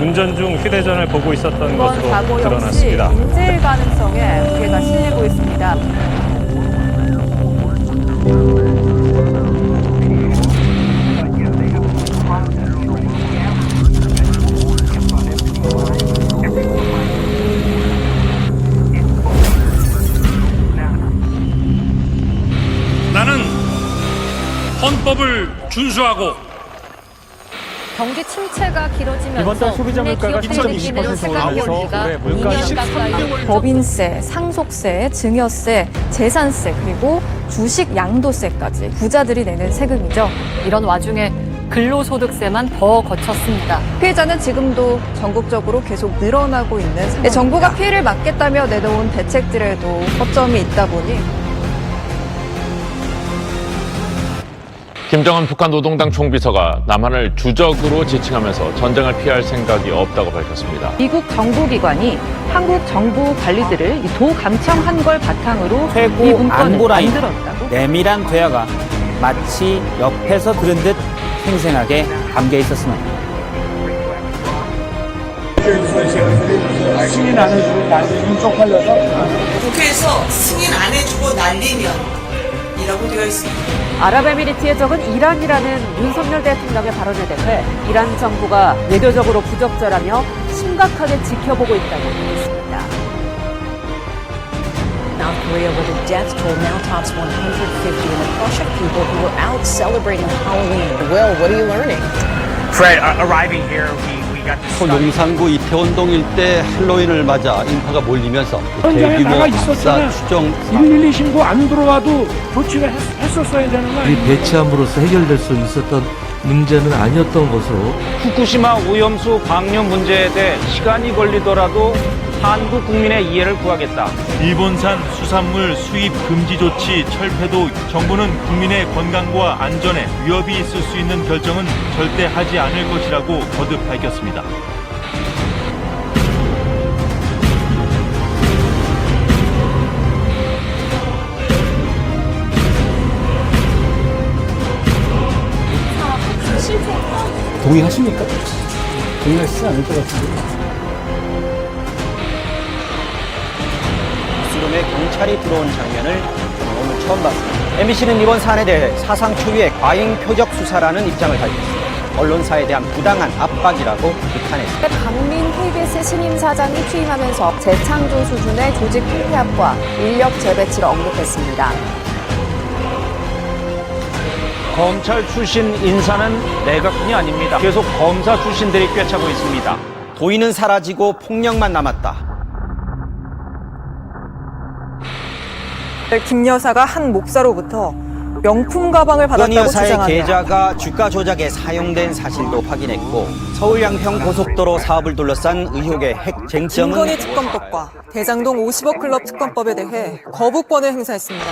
운전 중 휴대전을 보고 있었던 것으로 사고 역시 드러났습니다. 인질 가능성에 무게가 실리고 있습니다. 나는 헌법을 준수하고 경기 침체가 길어지면서 이번 달 소비자 물가가 기업들이 2020% 느끼는 세금 오르면서 경기가 올해 물가 2년 가까이 법인세, 상속세, 증여세, 재산세 그리고 주식 양도세까지 부자들이 내는 세금이죠. 이런 와중에 근로소득세만 더 거쳤습니다. 피해자는 지금도 전국적으로 계속 늘어나고 있는 상황입니다. 정부가 피해를 막겠다며 내놓은 대책들에도 허점이 있다 보니 김정은 북한 노동당 총비서가 남한을 주적으로 지칭하면서 전쟁을 피할 생각이 없다고 밝혔습니다. 미국 정보기관이 한국 정부 관리들을 이 도감청한 걸 바탕으로 이 최고 문건을 안보라인 만들었다고? 내밀한 대화가 마치 옆에서 들은 듯 생생하게 담겨 있었습니다. 국회에서 승인 안 해주고 날리면 아랍에미리트의 적은 이란이라는 윤석열 대통령의 발언에 대해 이란 정부가 외교적으로 부적절하며 심각하게 지켜보고 있다고 했습니다. South Korea, where the death toll now tops 150 in a crush of people who were out celebrating Halloween. Will, what are you learning? Fred, uh, arriving here, we. 용산구 이태원동 일대 할로윈을 맞아 인파가 몰리면서 대규모 학사 추정 112 신고 안 들어와도 조치를 했, 했었어야 되는 거 아니에요? 배치함으로써 해결될 수 있었던 문제는 아니었던 것으로 후쿠시마 오염수 방류 문제에 대해 시간이 걸리더라도 한국 국민의 이해를 구하겠다. 일본산 수산물 수입 금지 조치 철폐도 정부는 국민의 건강과 안전에 위협이 있을 수 있는 결정은 절대 하지 않을 것이라고 거듭 밝혔습니다. 동의하십니까? 동의하시지 않을 것 같은데. 경찰이 들어온 장면을 저는 오늘 처음 봤습니다. MBC는 이번 사안에 대해 사상 초유의 과잉 표적 수사라는 입장을 밝혔습니다. 언론사에 대한 부당한 압박이라고 비판했습니다. 박민 KBS 신임 사장이 취임하면서 재창조 수준의 조직 통합과 인력 재배치를 언급했습니다. 검찰 출신 인사는 내각뿐이 아닙니다. 계속 검사 출신들이 꿰차고 있습니다. 도의는 사라지고 폭력만 남았다. 김 여사가 한 목사로부터 명품 가방을 권 여사의 계좌가 주가 조작에 사용된 사실도 확인했고 서울 양평 고속도로 사업을 둘러싼 의혹의 핵 쟁점은 특검법과 대장동 50억 클럽 특검법에 대해 거부권을 행사했습니다.